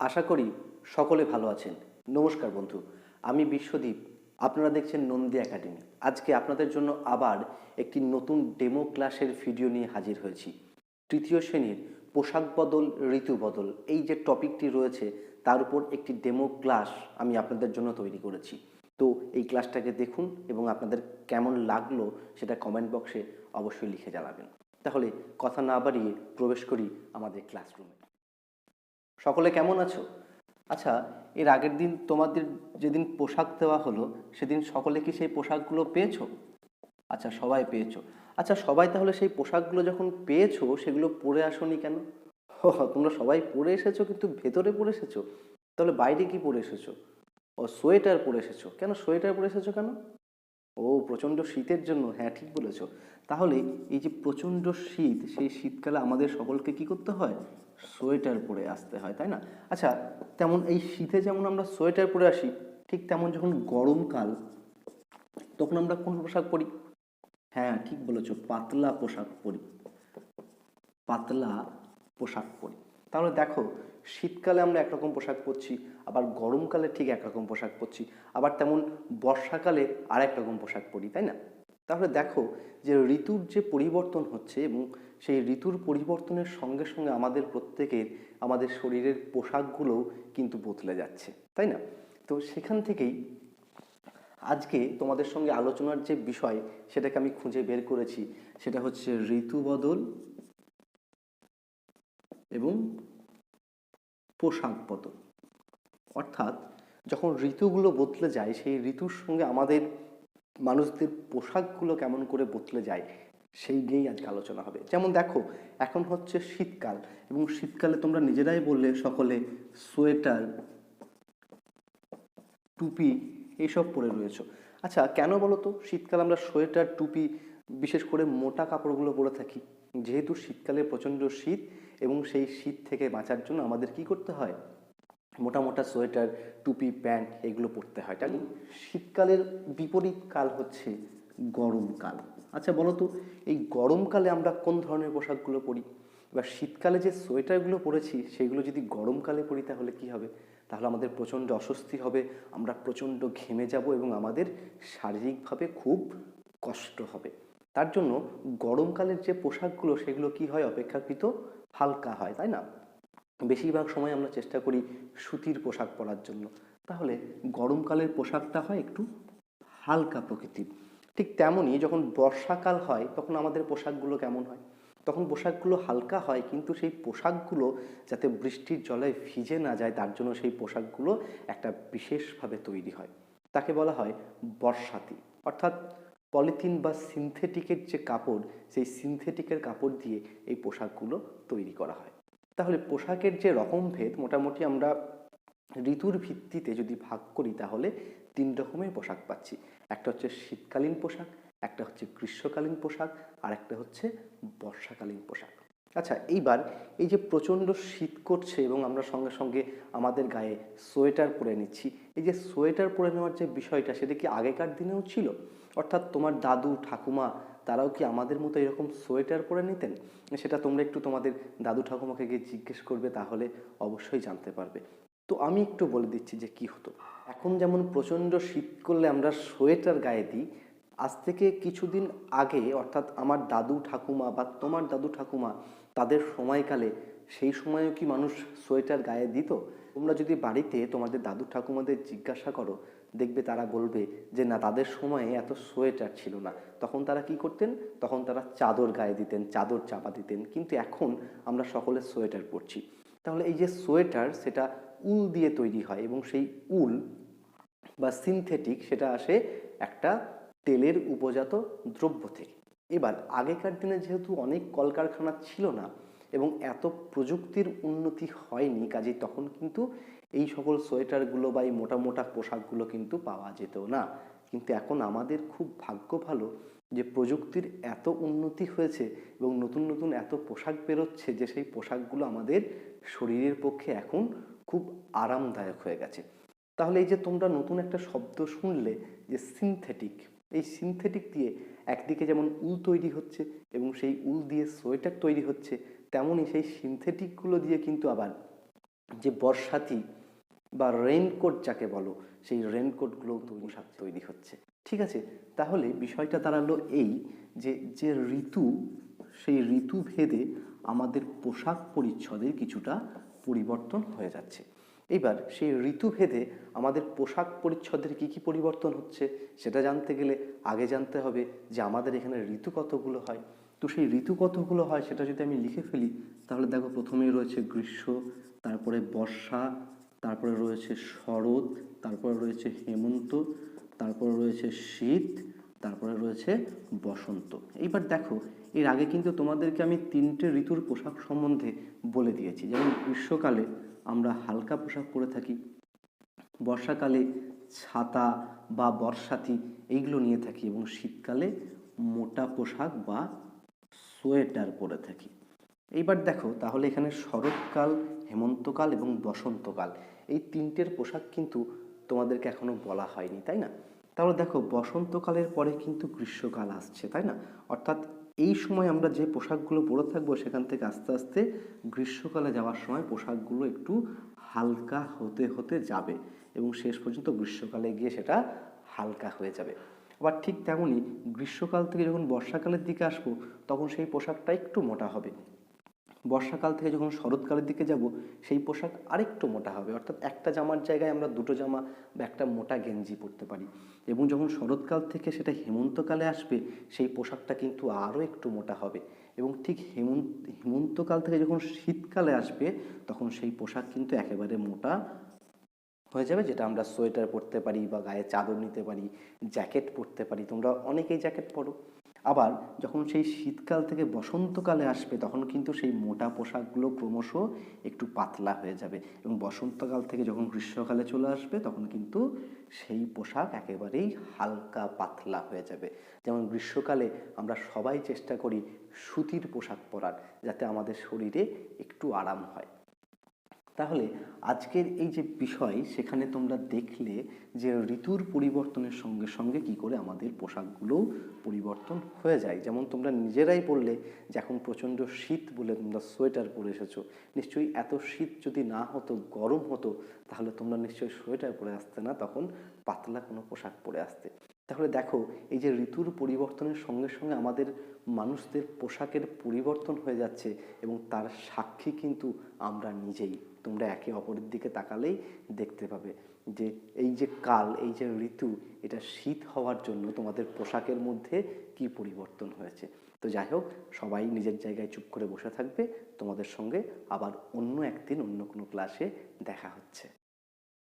আশা করি সকলে ভালো আছেন। নমস্কার বন্ধু, আমি বিশ্বদীপ। আপনারা দেখছেন নন্দী একাডেমি। আজকে আপনাদের জন্য আবার একটি নতুন ডেমো ক্লাসের ভিডিও নিয়ে হাজির হয়েছি। তৃতীয় শ্রেণির পোশাক বদল, ঋতু বদল, এই যে টপিকটি রয়েছে, তার উপর একটি ডেমো ক্লাস আমি আপনাদের জন্য তৈরি করেছি। তো এই ক্লাসটাকে দেখুন এবং আপনাদের কেমন লাগল সেটা কমেন্ট বক্সে অবশ্যই লিখে জানাবেন। তাহলে কথা না বাড়িয়ে প্রবেশ করি আমাদের ক্লাসরুমে সকলে কেমন আছো? আচ্ছা এর আগের দিন তোমাদের যেদিন পোশাক দেওয়া হলো, সেদিন সকলে কি সেই পোশাকগুলো পেয়েছ? আচ্ছা সবাই পেয়েছ। আচ্ছা সবাই তাহলে সেই পোশাকগুলো যখন পেয়েছ, সেগুলো পরে আসোনি কেন? তোমরা সবাই পরে এসেছ, কিন্তু ভেতরে পরে এসেছ? তাহলে বাইরে কি পরে এসেছ? ও, সোয়েটার পরে এসেছ। কেন সোয়েটার পরে এসেছ কেন? ও, প্রচণ্ড শীতের জন্য। হ্যাঁ ঠিক বলেছ। তাহলে এই যে প্রচণ্ড শীত, সেই শীতকালে আমাদের সকলকে কি করতে হয়? সোয়েটার পরে আসতে হয়, তাই না? আচ্ছা তেমন এই শীতে যেমন আমরা সোয়েটার পরে আসি, ঠিক তেমন যখন গরমকাল তখন আমরা কোন পোশাক পরি? হ্যাঁ ঠিক বলেছ, পাতলা পোশাক পরি। পাতলা পোশাক পরি। তাহলে দেখো, শীতকালে আমরা একরকম পোশাক পরছি, আবার গরমকালে ঠিক একরকম পোশাক পরছি, আবার তেমন বর্ষাকালে আর এক রকম পোশাক পরি, তাই না? তাহলে দেখো, যে ঋতুর যে পরিবর্তন হচ্ছে এবং সেই ঋতুর পরিবর্তনের সঙ্গে সঙ্গে আমাদের প্রত্যেকের, আমাদের শরীরের পোশাকগুলোও কিন্তু বদলে যাচ্ছে, তাই না? তো সেখান থেকেই আজকে তোমাদের সঙ্গে আলোচনার যে বিষয় সেটাকে আমি খুঁজে বের করেছি, সেটা হচ্ছে ঋতু বদল এবং পোশাক বদল। অর্থাৎ যখন ঋতুগুলো বদলে যায়, সেই ঋতুর সঙ্গে আমাদের মানুষদের পোশাকগুলো কেমন করে বদলে যায় সেই নিয়েই আজকে আলোচনা হবে। যেমন দেখো, এখন হচ্ছে শীতকাল এবং শীতকালে তোমরা নিজেরাই বললে সকলে সোয়েটার, টুপি এইসব পরে রয়েছো। আচ্ছা কেন বলো তো শীতকাল আমরা সোয়েটার, টুপি, বিশেষ করে মোটা কাপড়গুলো পরে থাকি। যেহেতু শীতকালে প্রচণ্ড শীত এবং সেই শীত থেকে বাঁচার জন্য আমাদের কি করতে হয়? মোটা মোটা সোয়েটার, টুপি, প্যান্ট এগুলো পরতে হয়। তাই শীতকালের বিপরীত কাল হচ্ছে গরমকাল। আচ্ছা বলো তো এই গরমকালে আমরা কোন ধরনের পোশাকগুলো পরি? এবার শীতকালে যে সোয়েটারগুলো পরেছি, সেগুলো যদি গরমকালে পরি তাহলে কি হবে? তাহলে আমাদের প্রচণ্ড অস্বস্তি হবে, আমরা প্রচণ্ড ঘেমে যাব এবং আমাদের শারীরিকভাবে খুব কষ্ট হবে। তার জন্য গরমকালের যে পোশাকগুলো, সেগুলো কি হয়? অপেক্ষাকৃত হালকা হয়, তাই না? বেশিরভাগ সময় আমরা চেষ্টা করি সুতির পোশাক পরার জন্য। তাহলে গরমকালের পোশাকটা হয় একটু হালকা প্রকৃতির। ঠিক তেমনই যখন বর্ষাকাল হয়, তখন আমাদের পোশাকগুলো কেমন হয়? তখন পোশাকগুলো হালকা হয়, কিন্তু সেই পোশাকগুলো যাতে বৃষ্টির জলে ভিজে না যায়, তার জন্য সেই পোশাকগুলো একটা বিশেষভাবে তৈরি হয়। তাকে বলা হয় বর্ষাতি। অর্থাৎ পলিথিন বা সিনথেটিকের যে কাপড়, সেই সিনথেটিকের কাপড় দিয়ে এই পোশাকগুলো তৈরি করা হয়। তাহলে পোশাকের যে রকমভেদ মোটামুটি আমরা ঋতুর ভিত্তিতে যদি ভাগ করি, তাহলে তিন রকমের পোশাক পাচ্ছি। একটা হচ্ছে শীতকালীন পোশাক, একটা হচ্ছে গ্রীষ্মকালীন পোশাক, আর একটা হচ্ছে বর্ষাকালীন পোশাক। আচ্ছা এইবার এই যে প্রচণ্ড শীত করছে এবং আমরা সঙ্গে সঙ্গে আমাদের গায়ে সোয়েটার পরে নিচ্ছি, এই যে সোয়েটার পরে নেওয়ার যে বিষয়টা, সেটা কি আগেকার দিনেও ছিল? অর্থাৎ তোমার দাদু, ঠাকুমা, তারাও কি আমাদের মতো এরকম সোয়েটার পরে নিতেন? সেটা তোমরা একটু তোমাদের দাদু, ঠাকুমাকে গিয়ে জিজ্ঞেস করবে, তাহলে অবশ্যই জানতে পারবে। তো আমি একটু বলে দিচ্ছি যে কি হতো। এখন যেমন প্রচণ্ড শীত করলে আমরা সোয়েটার গায়ে দিই, আজ থেকে কিছুদিন আগে অর্থাৎ আমার দাদু ঠাকুমা বা তোমার দাদু ঠাকুমা, তাদের সময়কালে সেই সময়ও কি মানুষ সোয়েটার গায়ে দিত? তোমরা যদি বাড়িতে তোমাদের দাদু ঠাকুমাদের জিজ্ঞাসা করো, দেখবে তারা বলবে যে না, তাদের সময়ে এত সোয়েটার ছিল না। তখন তারা কি করতেন? তখন তারা চাদর গায়ে দিতেন, চাদর চাপা দিতেন। কিন্তু এখন আমরা সকলে সোয়েটার পরছি। তাহলে এই যে সোয়েটার, সেটা উল দিয়ে তৈরি হয় এবং সেই উল বা সিনথেটিক সেটা আসে একটা তেলের উপজাত দ্রব্য থেকে। এবার আগেকার দিনে যেহেতু অনেক কলকারখানা ছিল না এবং এত প্রযুক্তির উন্নতি হয়নি কাজেই তখন কিন্তু এই সকল সোয়েটারগুলো বা এই মোটা মোটা পোশাকগুলো কিন্তু পাওয়া যেত না। কিন্তু এখন আমাদের খুব ভাগ্য ভালো যে প্রযুক্তির এত উন্নতি হয়েছে এবং নতুন নতুন এত পোশাক বেরোচ্ছে যে সেই পোশাকগুলো আমাদের শরীরের পক্ষে এখন খুব আরামদায়ক হয়ে গেছে। তাহলে এই যে তোমরা নতুন একটা শব্দ শুনলে যে সিনথেটিক এই সিনথেটিক দিয়ে একদিকে যেমন উল তৈরি হচ্ছে এবং সেই উল দিয়ে সোয়েটার তৈরি হচ্ছে, তেমনই সেই সিনথেটিকগুলো দিয়ে কিন্তু আবার যে বর্ষাতি বা রেইনকোট যাকে বলো, সেই রেইনকোটগুলো পোশাক তৈরি হচ্ছে। ঠিক আছে? তাহলে বিষয়টা দাঁড়াল এই যে যে ঋতু, সেই ঋতু ভেদে আমাদের পোশাক পরিচ্ছদের কিছুটা পরিবর্তন হয়ে যাচ্ছে। এবার সেই ঋতুভেদে আমাদের পোশাক পরিচ্ছদের কি কি পরিবর্তন হচ্ছে সেটা জানতে গেলে আগে জানতে হবে যে আমাদের এখানে ঋতু কতগুলো হয়। তো সেই ঋতু কতগুলো হয় সেটা যদি আমি লিখে ফেলি, তাহলে দেখো প্রথমেই রয়েছে গ্রীষ্ম, তারপরে বর্ষা, তারপরে রয়েছে শরৎ, তারপরে রয়েছে হেমন্ত, তারপরে রয়েছে শীত, তারপরে রয়েছে বসন্ত। এইবার দেখো, এর আগে কিন্তু তোমাদেরকে আমি তিনটে ঋতুর পোশাক সম্বন্ধে বলে দিয়েছি। যেমন গ্রীষ্মকালে আমরা হালকা পোশাক পরে থাকি, বর্ষাকালে ছাতা বা বর্ষাতি এইগুলো নিয়ে থাকি এবং শীতকালে মোটা পোশাক বা সোয়েটার পরে থাকি। এইবার দেখো, তাহলে এখানে শরৎকাল, হেমন্তকাল এবং বসন্তকাল এই তিনটের পোশাক কিন্তু তোমাদেরকে এখনও বলা হয়নি, তাই না? তাহলে দেখো, বসন্তকালের পরে কিন্তু গ্রীষ্মকাল আসছে, তাই না? অর্থাৎ এই সময় আমরা যে পোশাকগুলো পরে থাকব সেখান থেকে আস্তে আস্তে গ্রীষ্মকালে যাওয়ার সময় পোশাকগুলো একটু হালকা হতে হতে যাবে এবং শেষ পর্যন্ত গ্রীষ্মকালে গিয়ে সেটা হালকা হয়ে যাবে। আবার ঠিক তেমনই গ্রীষ্মকাল থেকে যখন বর্ষাকালের দিকে আসব, তখন সেই পোশাকটা একটু মোটা হবে। বর্ষাকাল থেকে যখন শরৎকালের দিকে যাব, সেই পোশাক আরেকটু মোটা হবে। অর্থাৎ একটা জামার জায়গায় আমরা দুটো জামা বা একটা মোটা গেঞ্জি পরতে পারি। এবং যখন শরৎকাল থেকে সেটা হেমন্তকালে আসবে, সেই পোশাকটা কিন্তু আরও একটু মোটা হবে। এবং ঠিক হেমন্ত হেমন্তকাল থেকে যখন শীতকালে আসবে, তখন সেই পোশাক কিন্তু একেবারে মোটা হয়ে যাবে, যেটা আমরা সোয়েটার পরতে পারি বা গায়ে চাদর নিতে পারি, জ্যাকেট পরতে পারি। তোমরা অনেকেই জ্যাকেট পরো। আবার যখন সেই শীতকাল থেকে বসন্তকালে আসবে, তখন কিন্তু সেই মোটা পোশাকগুলো ক্রমশ একটু পাতলা হয়ে যাবে। এবং বসন্তকাল থেকে যখন গ্রীষ্মকালে চলে আসবে, তখন কিন্তু সেই পোশাক একেবারেই হালকা পাতলা হয়ে যাবে। যেমন গ্রীষ্মকালে আমরা সবাই চেষ্টা করি সুতির পোশাক পরার, যাতে আমাদের শরীরে একটু আরাম হয়। তাহলে আজকের এই যে বিষয়, সেখানে তোমরা দেখলে যে ঋতুর পরিবর্তনের সঙ্গে সঙ্গে কি করে আমাদের পোশাকগুলোও পরিবর্তন হয়ে যায়। যেমন তোমরা নিজেরাই বললে যে এখন প্রচণ্ড শীত বলে তোমরা সোয়েটার পরে এসেছ। নিশ্চয়ই এত শীত যদি না হতো, গরম হতো, তাহলে তোমরা নিশ্চয়ই সোয়েটার পরে আসতে না, তখন পাতলা কোনো পোশাক পরে আসতে। তাহলে দেখো, এই যে ঋতুর পরিবর্তনের সঙ্গে সঙ্গে আমাদের মানুষদের পোশাকের পরিবর্তন হয়ে যাচ্ছে এবং তার সাক্ষী কিন্তু আমরা নিজেই। তোমরা একে অপরের দিকে তাকালেই দেখতে পাবে যে এই যে কাল, এই যে ঋতু, এটা শীত হওয়ার জন্য তোমাদের পোশাকের মধ্যে কি পরিবর্তন হয়েছে? তো যাই হোক, সবাই নিজের জায়গায় চুপ করে বসে থাকবে। তোমাদের সঙ্গে আবার অন্য একদিন অন্য কোনো ক্লাসে দেখা হচ্ছে।